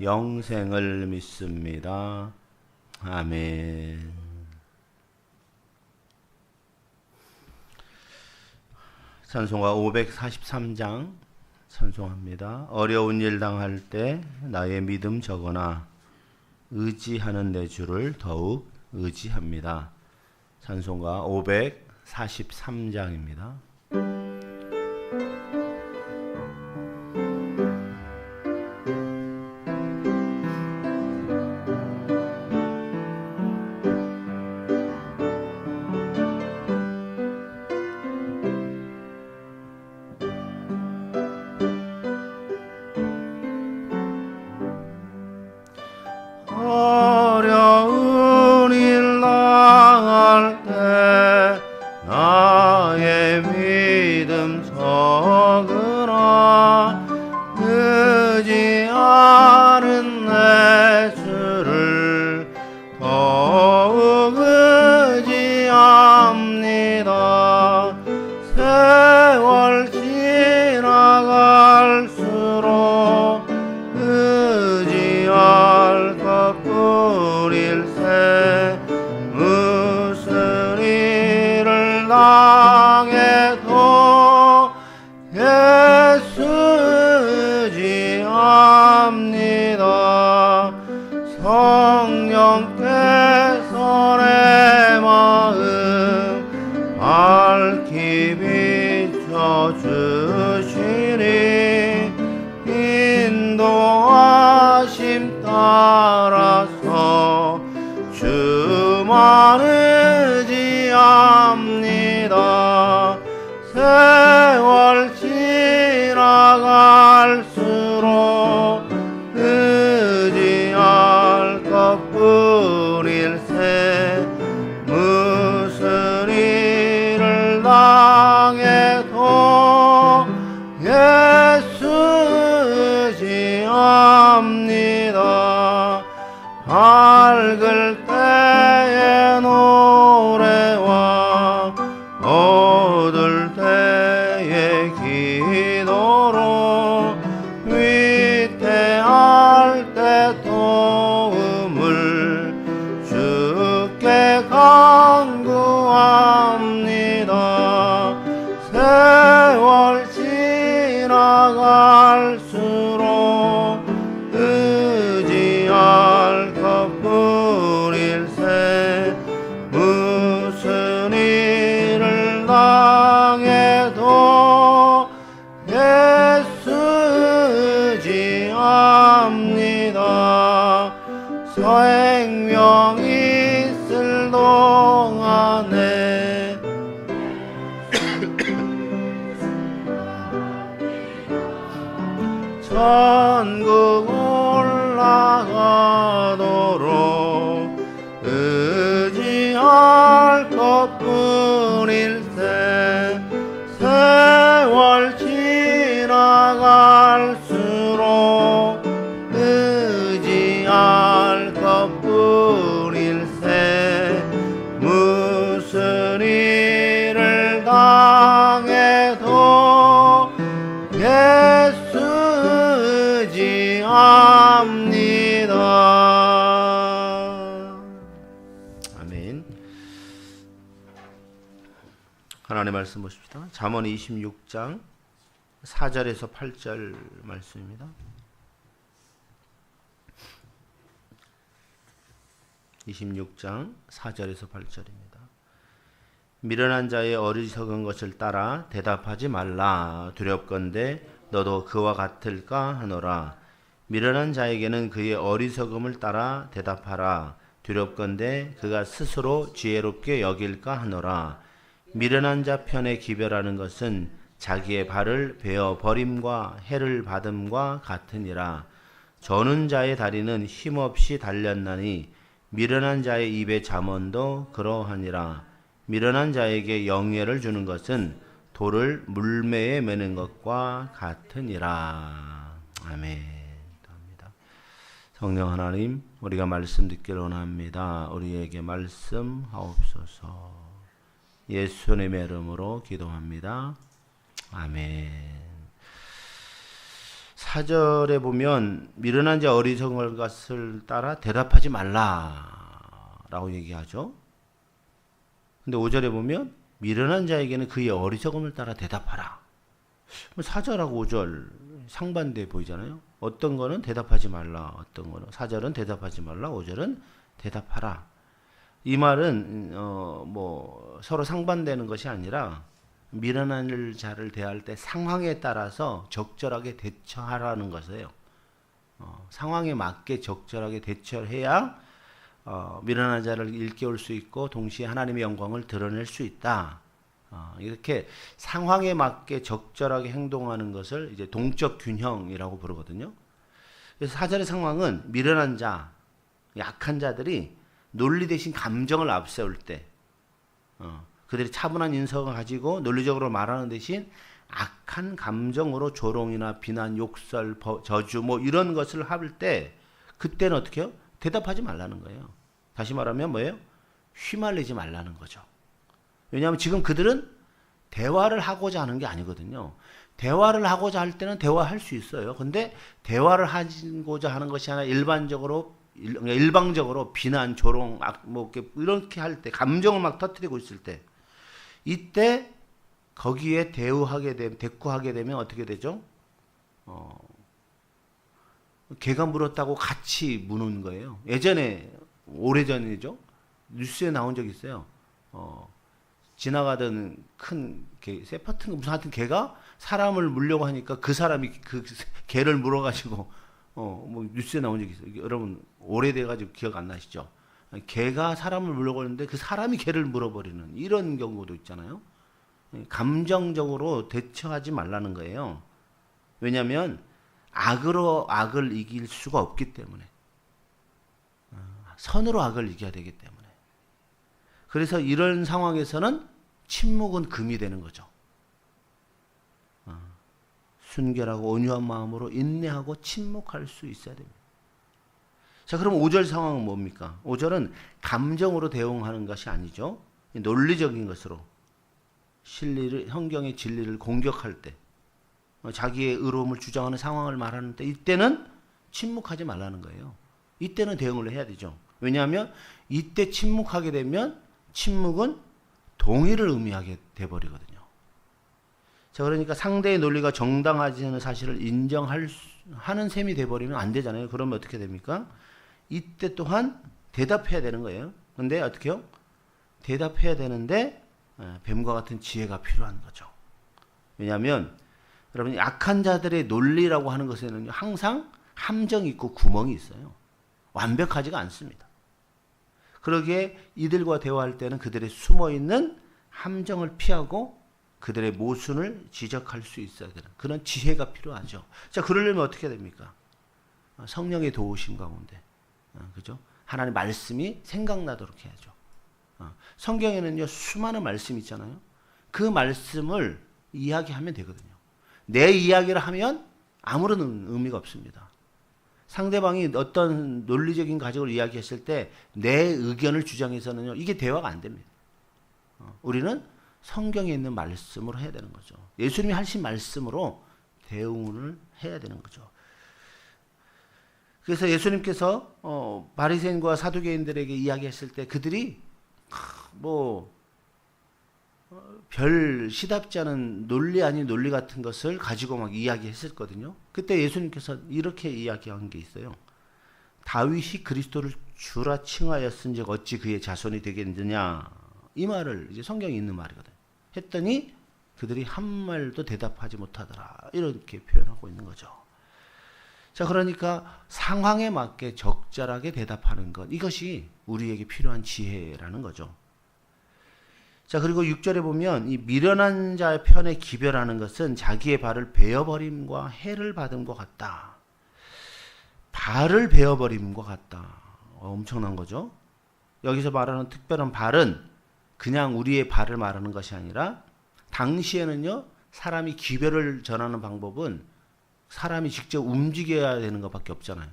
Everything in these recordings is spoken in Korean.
영생을 믿습니다. 아멘. 찬송가 543장 찬송합니다. 어려운 일 당할 때 나의 믿음 적어나 의지하는 내 주를 더욱 의지합니다. 찬송가 543장입니다. 어 주시니 인도하심 따라서 주만 의지합 올라가도록 의지할 것뿐 말씀 보십시다. 잠언 26장 4절에서 8절 말씀입니다. 26장 4절에서 8절입니다. 미련한 자의 어리석은 것을 따라 대답하지 말라 두렵건대 너도 그와 같을까 하노라 미련한 자에게는 그의 어리석음을 따라 대답하라 두렵건대 그가 스스로 지혜롭게 여길까 하노라 미련한 자 편에 기별하는 것은 자기의 발을 베어 버림과 해를 받음과 같으니라. 저는 자의 다리는 힘없이 달렸나니 미련한 자의 입의 잠언도 그러하니라. 미련한 자에게 영예를 주는 것은 돌을 물매에 매는 것과 같으니라. 아멘. 성령 하나님 우리가 말씀 듣기를 원합니다. 우리에게 말씀하옵소서 예수님의 이름으로 기도합니다. 아멘. 사절에 보면 미련한 자 어리석은 것을 따라 대답하지 말라라고 얘기하죠. 근데 5절에 보면 미련한 자에게는 그의 어리석음을 따라 대답하라. 4절하고 5절 상반돼 보이잖아요. 어떤 거는 대답하지 말라. 어떤 거는 4절은 대답하지 말라. 5절은 대답하라. 이 말은 어 뭐 서로 상반되는 것이 아니라 미련한 자를 대할 때 상황에 따라서 적절하게 대처하라는 것이에요. 어, 상황에 맞게 적절하게 대처해야 어, 미련한 자를 일깨울 수 있고 동시에 하나님의 영광을 드러낼 수 있다. 어, 이렇게 상황에 맞게 적절하게 행동하는 것을 이제 동적 균형이라고 부르거든요. 그래서 사절의 상황은 미련한 자, 약한 자들이 논리 대신 감정을 앞세울 때, 어, 그들이 차분한 인성을 가지고 논리적으로 말하는 대신 악한 감정으로 조롱이나 비난, 욕설, 저주 뭐 이런 것을 할 때 그때는 어떻게 해요? 대답하지 말라는 거예요. 다시 말하면 뭐예요? 휘말리지 말라는 거죠. 왜냐하면 지금 그들은 대화를 하고자 하는 게 아니거든요. 대화를 하고자 할 때는 대화할 수 있어요. 근데 대화를 하고자 하는 것이 아니라 일반적으로 일방적으로 비난, 조롱, 뭐 이렇게 할 때 감정을 막 터뜨리고 있을 때 이때 거기에 대우하게 되면 대꾸하게 되면 어떻게 되죠? 어, 개가 물었다고 같이 무는 거예요. 예전에 오래전이죠. 뉴스에 나온 적 있어요. 어, 지나가던 큰 개, 세파튼 무슨 하여튼 개가 사람을 물려고 하니까 그 사람이 그 개를 물어가지고 어, 뭐 뉴스에 나온 적 있어요. 여러분 오래돼가지고 기억 안 나시죠? 개가 사람을 물려고 하는데 그 사람이 개를 물어버리는 이런 경우도 있잖아요. 감정적으로 대처하지 말라는 거예요. 왜냐하면 악으로 악을 이길 수가 없기 때문에 선으로 악을 이겨야 되기 때문에 그래서 이런 상황에서는 침묵은 금이 되는 거죠. 순결하고 온유한 마음으로 인내하고 침묵할 수 있어야 됩니다. 자, 그럼 5절 상황은 뭡니까? 5절은 감정으로 대응하는 것이 아니죠. 논리적인 것으로 진리를 성경의 진리를 공격할 때 어, 자기의 의로움을 주장하는 상황을 말하는 때 이때는 침묵하지 말라는 거예요. 이때는 대응을 해야 되죠. 왜냐하면 이때 침묵하게 되면 침묵은 동의를 의미하게 돼 버리거든요. 자, 그러니까 상대의 논리가 정당하지 않은 사실을 인정할 하는 셈이 돼 버리면 안 되잖아요. 그러면 어떻게 됩니까? 이때 또한 대답해야 되는 거예요. 근데 어떻게요? 대답해야 되는데 예, 뱀과 같은 지혜가 필요한 거죠. 왜냐하면 여러분 약한 자들의 논리라고 하는 것에는 항상 함정이 있고 구멍이 있어요. 완벽하지가 않습니다. 그러기에 이들과 대화할 때는 그들의 숨어 있는 함정을 피하고 그들의 모순을 지적할 수 있어야 되는 그런 지혜가 필요하죠. 자, 그러려면 어떻게 됩니까? 성령의 도우심 가운데 어, 그죠? 하나님 말씀이 생각나도록 해야죠. 어, 성경에는요 수많은 말씀 있잖아요. 그 말씀을 이야기하면 되거든요. 내 이야기를 하면 아무런 의미가 없습니다. 상대방이 어떤 논리적인 가족을 이야기했을 때 내 의견을 주장해서는요 이게 대화가 안 됩니다. 어, 우리는 성경에 있는 말씀으로 해야 되는 거죠. 예수님이 하신 말씀으로 대응을 해야 되는 거죠. 그래서 예수님께서 어, 바리새인과 사두개인들에게 이야기했을 때 그들이 뭐별 어, 시답지 않은 논리 아닌 논리 같은 것을 가지고 막 이야기했었거든요. 그때 예수님께서 이렇게 이야기한 게 있어요. 다윗이 그리스도를 주라 칭하였은즉 어찌 그의 자손이 되겠느냐 이 말을 이제 성경에 있는 말이거든. 했더니 그들이 한 말도 대답하지 못하더라. 이렇게 표현하고 있는 거죠. 자, 그러니까 상황에 맞게 적절하게 대답하는 것. 이것이 우리에게 필요한 지혜라는 거죠. 자, 그리고 6절에 보면 이 미련한 자의 편에 기별하는 것은 자기의 발을 베어버림과 해를 것 같다. 발을 베어버림과 같다. 어, 엄청난 거죠. 여기서 말하는 특별한 발은 그냥 우리의 발을 말하는 것이 아니라 당시에는요, 사람이 기별을 전하는 방법은 사람이 직접 움직여야 되는 것밖에 없잖아요.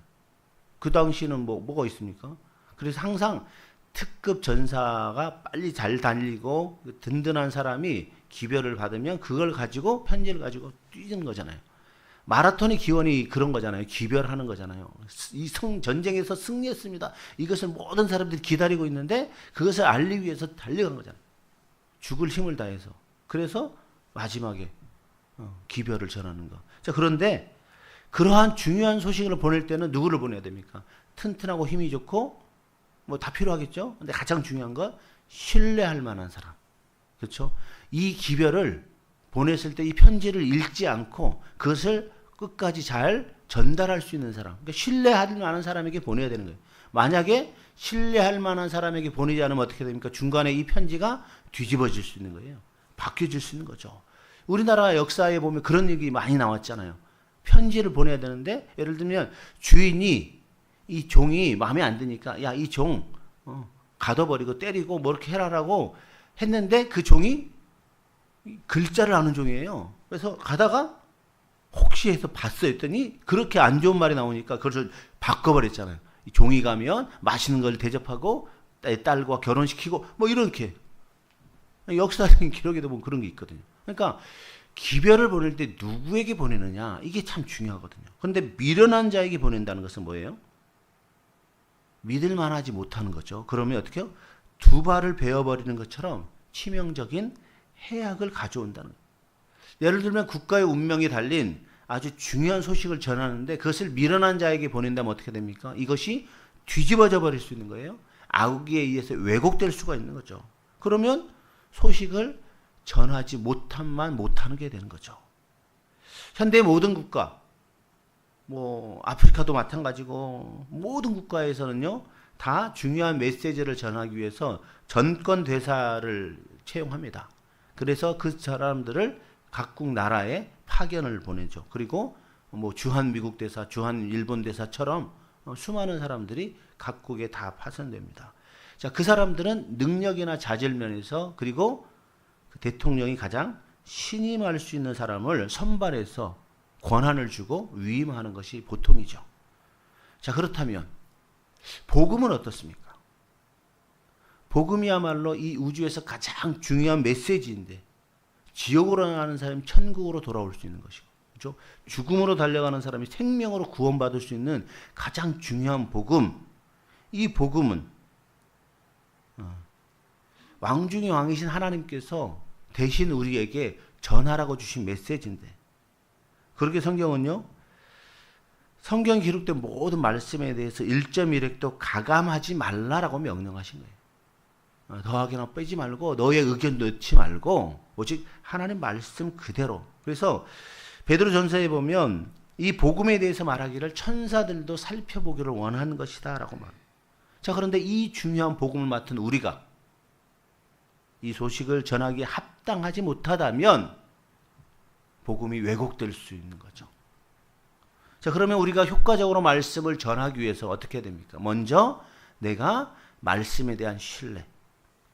그 당시는 뭐, 뭐가 있습니까? 그래서 항상 특급 전사가 빨리 잘 달리고 든든한 사람이 기별을 받으면 그걸 가지고 편지를 가지고 뛰는 거잖아요. 마라톤의 기원이 그런 거잖아요. 기별하는 거잖아요. 이 성, 전쟁에서 승리했습니다. 이것을 모든 사람들이 기다리고 있는데 그것을 알리기 위해서 달려간 거잖아요. 죽을 힘을 다해서. 그래서 마지막에 어, 기별을 전하는 거. 자, 그런데 그러한 중요한 소식을 보낼 때는 누구를 보내야 됩니까? 튼튼하고 힘이 좋고 뭐 다 필요하겠죠? 근데 가장 중요한 건 신뢰할 만한 사람. 그렇죠? 이 기별을 보냈을 때 이 편지를 읽지 않고 그것을 끝까지 잘 전달할 수 있는 사람. 그러니까 신뢰할 만한 사람에게 보내야 되는 거예요. 만약에 신뢰할 만한 사람에게 보내지 않으면 어떻게 됩니까? 중간에 이 편지가 뒤집어질 수 있는 거예요. 바뀌어질 수 있는 거죠. 우리나라 역사에 보면 그런 얘기 많이 나왔잖아요. 편지를 보내야 되는데 예를 들면 주인이 이 종이 마음에 안 드니까 야 이종 어, 가둬버리고 때리고 뭐 이렇게 해라라고 했는데 그 종이 글자를 아는 종이에요. 그래서 가다가 혹시 해서 봤어 했더니 그렇게 안 좋은 말이 나오니까 그것을 바꿔버렸잖아요. 종이 가면 맛있는 걸 대접하고 딸과 결혼시키고 뭐 이렇게 역사적인 기록에도 보면 그런 게 있거든요. 그러니까 기별을 보낼 때 누구에게 보내느냐 이게 참 중요하거든요. 그런데 미련한 자에게 보낸다는 것은 뭐예요? 믿을 만하지 못하는 거죠. 그러면 어떻게 해요? 두 발을 베어버리는 것처럼 치명적인 해악을 가져온다는. 예를 들면 국가의 운명이 달린 아주 중요한 소식을 전하는데 그것을 미련한 자에게 보낸다면 어떻게 됩니까? 이것이 뒤집어져 버릴 수 있는 거예요. 악에 의해서 왜곡될 수가 있는 거죠. 그러면 소식을 전하지 못한만 못하는 게 되는 거죠. 현대 모든 국가, 뭐 아프리카도 마찬가지고 모든 국가에서는요 다 중요한 메시지를 전하기 위해서 전권 대사를 채용합니다. 그래서 그 사람들을 각국 나라에 파견을 보내죠. 그리고 뭐 주한 미국 대사, 주한 일본 대사처럼 수많은 사람들이 각국에 다 파견됩니다. 자, 그 사람들은 능력이나 자질 면에서 그리고 그 대통령이 가장 신임할 수 있는 사람을 선발해서 권한을 주고 위임하는 것이 보통이죠. 자, 그렇다면 복음은 어떻습니까? 복음이야말로 이 우주에서 가장 중요한 메시지인데 지옥으로 가는 사람이 천국으로 돌아올 수 있는 것이고 그렇죠? 죽음으로 달려가는 사람이 생명으로 구원받을 수 있는 가장 중요한 복음 이 복음은 어, 왕중의 왕이신 하나님께서 대신 우리에게 전하라고 주신 메시지인데 그렇게 성경은요 성경 기록된 모든 말씀에 대해서 1.1획도 가감하지 말라라고 명령하신 거예요. 어, 더하기나 빼지 말고 너의 의견 넣지 말고 오직 하나님 말씀 그대로. 그래서 베드로 전서에 보면 이 복음에 대해서 말하기를 천사들도 살펴보기를 원하는 것이다라고 말. 자 그런데 이 중요한 복음을 맡은 우리가 이 소식을 전하기에 합당하지 못하다면 복음이 왜곡될 수 있는 거죠. 자 그러면 우리가 효과적으로 말씀을 전하기 위해서 어떻게 됩니까? 먼저 내가 말씀에 대한 신뢰,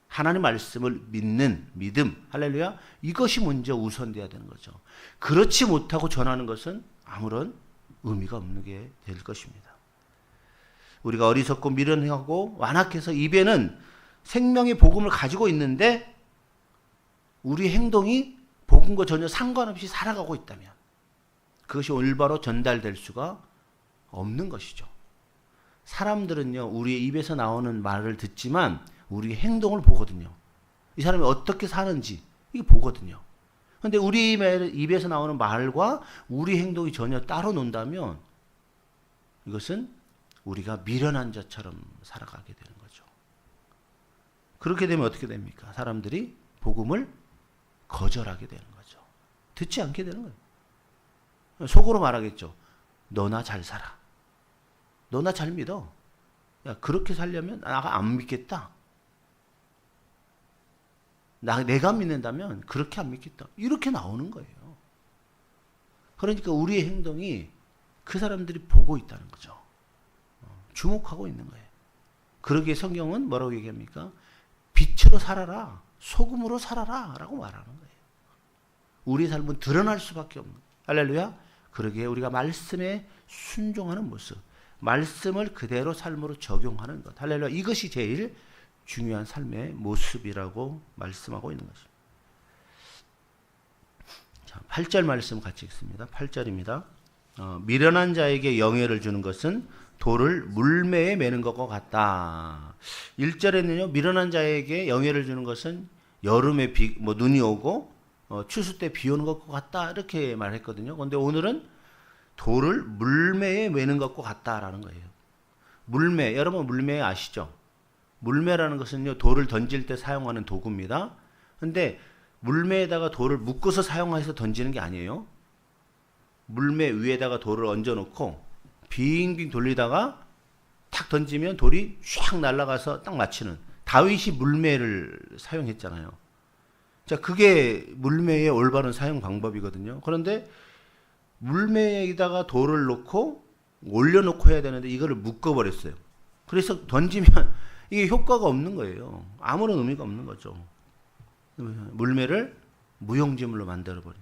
하나님 말씀을 믿는 믿음, 할렐루야. 이것이 먼저 우선돼야 되는 거죠. 그렇지 못하고 전하는 것은 아무런 의미가 없는 게 될 것입니다. 우리가 어리석고 미련하고 완악해서 입에는 생명의 복음을 가지고 있는데 우리 행동이 복음과 전혀 상관없이 살아가고 있다면 그것이 올바로 전달될 수가 없는 것이죠. 사람들은요, 우리의 입에서 나오는 말을 듣지만 우리 행동을 보거든요. 이 사람이 어떻게 사는지 이게 보거든요. 근데 우리 입에서 나오는 말과 우리 행동이 전혀 따로 논다면 이것은 우리가 미련한 자처럼 살아가게 되는 거죠. 그렇게 되면 어떻게 됩니까? 사람들이 복음을 거절하게 되는 거죠. 듣지 않게 되는 거예요. 속으로 말하겠죠. 너나 잘 살아. 너나 잘 믿어. 야, 그렇게 살려면 나가 안 믿겠다. 나, 내가 믿는다면 그렇게 안 믿겠다. 이렇게 나오는 거예요. 그러니까 우리의 행동이 그 사람들이 보고 있다는 거죠. 어, 주목하고 있는 거예요. 그러기에 성경은 뭐라고 얘기합니까? 빛으로 살아라. 소금으로 살아라. 라고 말하는 거예요. 우리의 삶은 드러날 수밖에 없는 거예요. 할렐루야. 그러기에 우리가 말씀에 순종하는 모습, 말씀을 그대로 삶으로 적용하는 것. 할렐루야. 이것이 제일 중요한 삶의 모습이라고 말씀하고 있는 것입니다. 자, 8절 말씀 같이 읽습니다. 8절입니다. 어, 미련한 자에게 영예를 주는 것은 돌을 물매에 매는 것과 같다. 1절에는요, 미련한 자에게 영예를 주는 것은 여름에 비, 뭐 눈이 오고 어, 추수 때 비 오는 것과 같다. 이렇게 말했거든요. 그런데 오늘은 돌을 물매에 매는 것과 같다라는 거예요. 물매, 여러분 물매 아시죠? 물매라는 것은요, 돌을 던질 때 사용하는 도구입니다. 근데 물매에다가 돌을 묶어서 사용해서 던지는 게 아니에요. 물매 위에다가 돌을 얹어 놓고 빙빙 돌리다가 탁 던지면 돌이 쫙 날아가서 딱 맞히는 다윗이 물매를 사용했잖아요. 자, 그게 물매의 올바른 사용 방법이거든요. 그런데 물매에다가 돌을 놓고 올려놓고 해야 되는데 이거를 묶어버렸어요. 그래서 던지면 이게 효과가 없는 거예요. 아무런 의미가 없는 거죠. 물매를 무용지물로 만들어버린.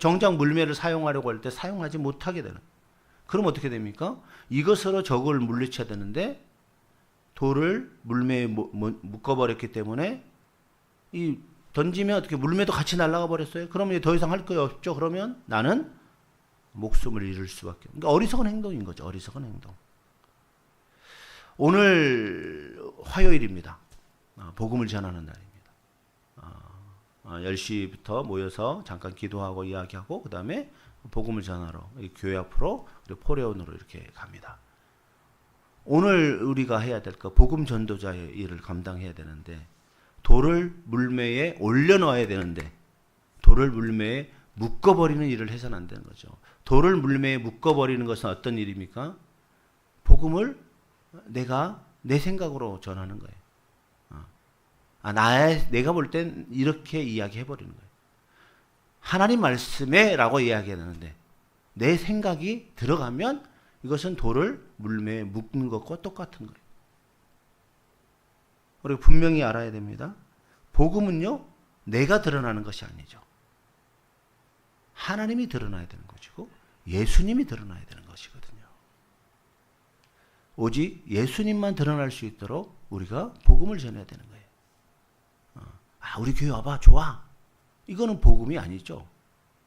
정작 물매를 사용하려고 할 때 사용하지 못하게 되는. 그럼 어떻게 됩니까? 이것으로 적을 물리쳐야 되는데 돌을 물매에 묶어버렸기 때문에 이 던지면 어떻게 물매도 같이 날아가 버렸어요. 그러면 더 이상 할 거 없죠. 그러면 나는 목숨을 잃을 수밖에. 그러니까 어리석은 행동인 거죠. 어리석은 행동. 오늘 화요일입니다. 아, 복음을 전하는 날입니다. 10시부터 아, 모여서 잠깐 기도하고 이야기하고 그 다음에 복음을 전하러 교회 앞으로 그리고 포레온으로 이렇게 갑니다. 오늘 우리가 해야 될 거 복음 전도자의 일을 감당해야 되는데 돌을 물매에 올려놓아야 되는데 돌을 물매에 묶어버리는 일을 해서는 안 되는 거죠. 돌을 물매에 묶어버리는 것은 어떤 일입니까? 복음을 내가 내 생각으로 전하는 거예요. 어. 아, 나의, 내가 볼 땐 이렇게 이야기해 버리는 거예요. 하나님 말씀에 라고 이야기해야 되는데, 내 생각이 들어가면 이것은 돌을 물매에 묶는 것과 똑같은 거예요. 우리 분명히 알아야 됩니다. 복음은요, 내가 드러나는 것이 아니죠. 하나님이 드러나야 되는 것이고, 예수님이 드러나야 되는. 오직 예수님만 드러날 수 있도록 우리가 복음을 전해야 되는 거예요. 어. 아, 우리 교회 와봐. 좋아. 이거는 복음이 아니죠.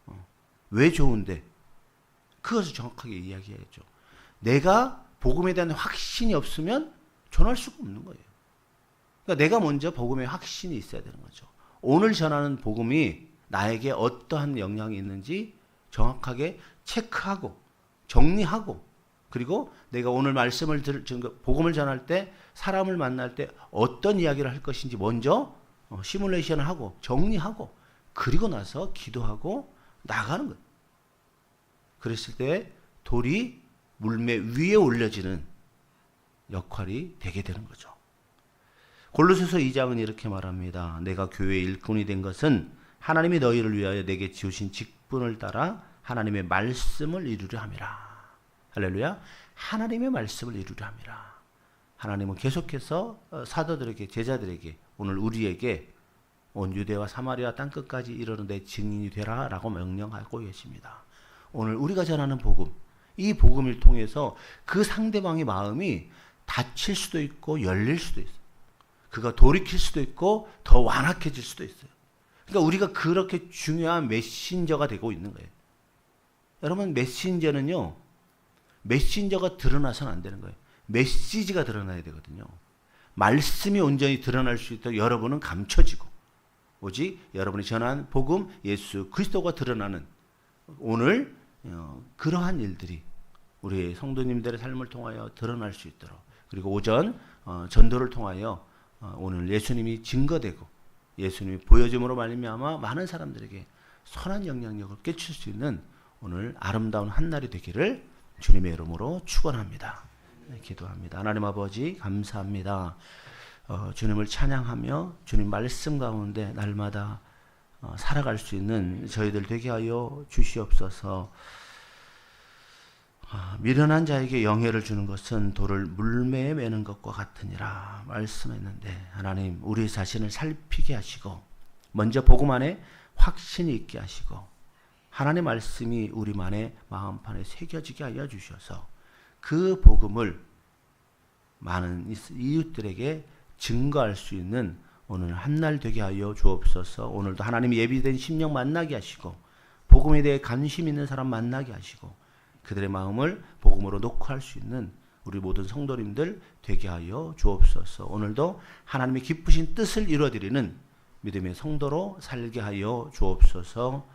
어. 왜 좋은데? 그것을 정확하게 이야기해야죠. 내가 복음에 대한 확신이 없으면 전할 수가 없는 거예요. 그러니까 내가 먼저 복음에 확신이 있어야 되는 거죠. 오늘 전하는 복음이 나에게 어떠한 영향이 있는지 정확하게 체크하고 정리하고 그리고 내가 오늘 말씀을 들, 복음을 전할 때 사람을 만날 때 어떤 이야기를 할 것인지 먼저 어, 시뮬레이션을 하고 정리하고 그리고 나서 기도하고 나가는 거예요. 그랬을 때 돌이 물매 위에 올려지는 역할이 되게 되는 거죠. 골로새서 2장은 이렇게 말합니다. 내가 교회의 일꾼이 된 것은 하나님이 너희를 위하여 내게 지으신 직분을 따라 하나님의 말씀을 이루려 함이라. 할렐루야. 하나님의 말씀을 이루려 함이라. 하나님은 계속해서 어, 사도들에게 제자들에게 오늘 우리에게 온 유대와 사마리아 땅 끝까지 이르는 내 증인이 되라라고 명령하고 계십니다. 오늘 우리가 전하는 복음, 이 복음을 통해서 그 상대방의 마음이 닫힐 수도 있고 열릴 수도 있어요. 그가 돌이킬 수도 있고 더 완악해질 수도 있어요. 그러니까 우리가 그렇게 중요한 메신저가 되고 있는 거예요. 여러분 메신저는요 메신저가 드러나서는 안 되는 거예요. 메시지가 드러나야 되거든요. 말씀이 온전히 드러날 수 있도록 여러분은 감춰지고 오직 여러분이 전한 복음 예수 그리스도가 드러나는 오늘 어, 그러한 일들이 우리 성도님들의 삶을 통하여 드러날 수 있도록 그리고 오전 어, 전도를 통하여 어, 오늘 예수님이 증거되고 예수님이 보여줌으로 말미암아 많은 사람들에게 선한 영향력을 끼칠 수 있는 오늘 아름다운 한 날이 되기를 주님의 이름으로 축원합니다. 네, 기도합니다. 하나님 아버지 감사합니다. 어, 주님을 찬양하며 주님 말씀 가운데 날마다 어, 살아갈 수 있는 저희들 되게 하여 주시옵소서. 아, 미련한 자에게 영예를 주는 것은 돌을 물매에 매는 것과 같으니라 말씀했는데 하나님 우리 자신을 살피게 하시고 먼저 복음 안에 확신이 있게 하시고 하나님 말씀이 우리만의 마음판에 새겨지게 하여 주셔서 그 복음을 많은 이웃들에게 증거할 수 있는 오늘 한날 되게 하여 주옵소서. 오늘도 하나님 예비된 심령 만나게 하시고 복음에 대해 관심 있는 사람 만나게 하시고 그들의 마음을 복음으로 녹화할 수 있는 우리 모든 성도님들 되게 하여 주옵소서. 오늘도 하나님의 기쁘신 뜻을 이루어드리는 믿음의 성도로 살게 하여 주옵소서.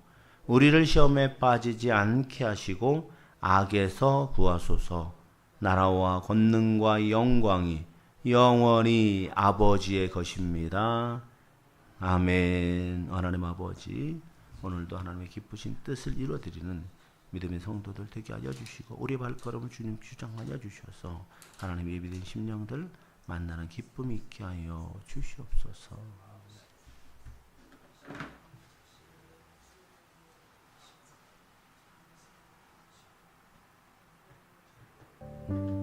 우리를 시험에 빠지지 않게 하시고 악에서 구하소서. 나라와 권능과 영광이 영원히 아버지의 것입니다. 아멘. 하나님 아버지, 오늘도 하나님의 기쁘신 뜻을 이루어드리는 믿음의 성도들 되게 하여 주시고 우리 발걸음을 주님 주장하여 주셔서 하나님 예비된 심령들 만나는 기쁨이 있게 하여 주시옵소서. Bye.